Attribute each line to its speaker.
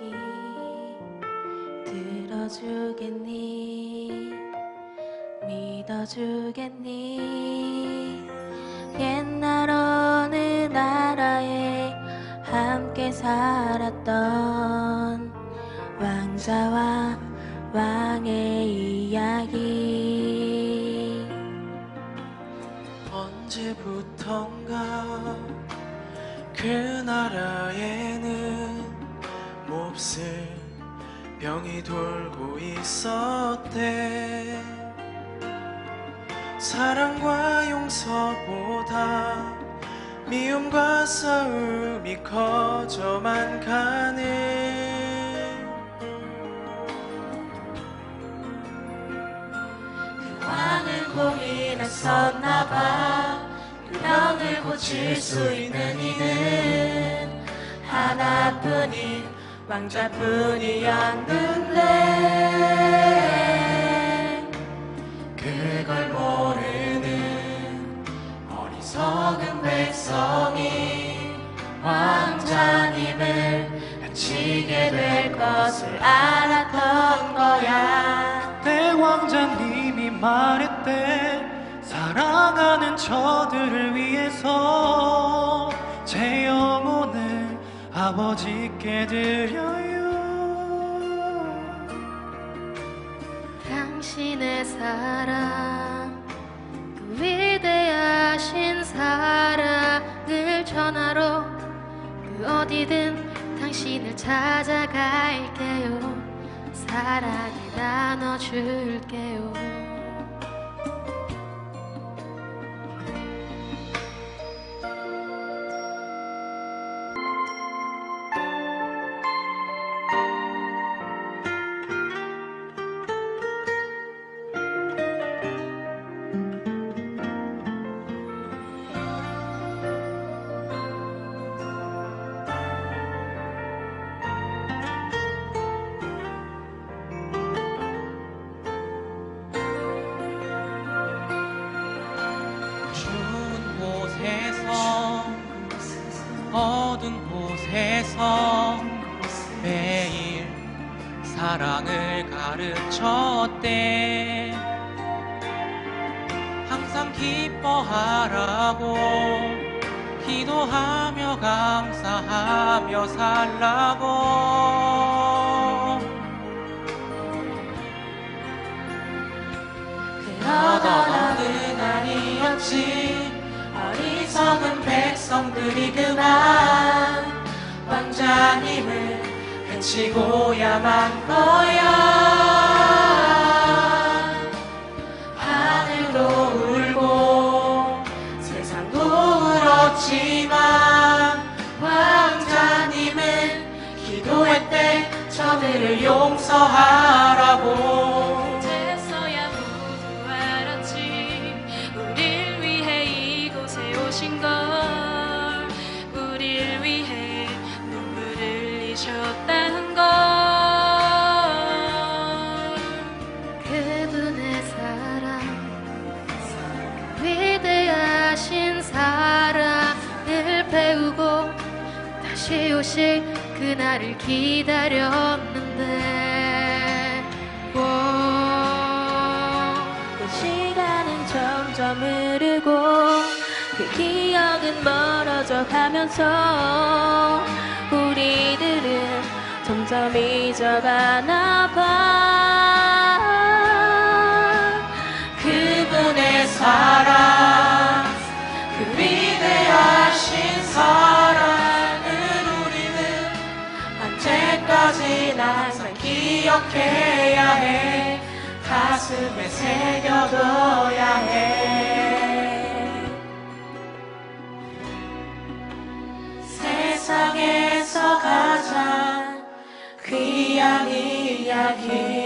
Speaker 1: 이야기 들어주겠니? 믿어주겠니? 옛날 어느 나라에 함께 살았던 왕자와 왕의 이야기.
Speaker 2: 언제부턴가 그 나라에는 몹쓸 병이 돌고 있었대. 사랑과 용서보다 미움과 싸움이 커져만 가는
Speaker 1: 왕은 고민했었나봐. 그 병을 고칠 수 있는 이는 하나뿐인 왕자뿐이었는데 그걸 모르는 어리석은 백성이 왕자님을 해치게 될 것을 알았던 거야.
Speaker 2: 내 왕자님이 말했대 사랑하는 저들을 위해 아버지께 드려요.
Speaker 1: 당신의 사랑 그 위대하신 사랑을 전하러 그 어디든 당신을 찾아갈게요. 사랑을 나눠줄게요
Speaker 3: 곳에서 매일 사랑을 가르쳤대. 항상 기뻐하라고 기도하며 감사하며 살라고.
Speaker 1: 그러던 어느 날이었지. 어리석은 백성들이 그만 왕자님을 해치고야만 거야. 하늘도 울고 세상도 울었지만 왕자님은 기도했대 저들을 용서하라고 다시 오실 그날을 기다렸는데. 오, 그 시간은 점점 흐르고 그 기억은 멀어져 가면서 우리들은 점점 잊어가나 봐. 그분의 사랑 항상 기억해야 해. 가슴에 새겨둬야 해. 세상에서 가장 귀한 이야기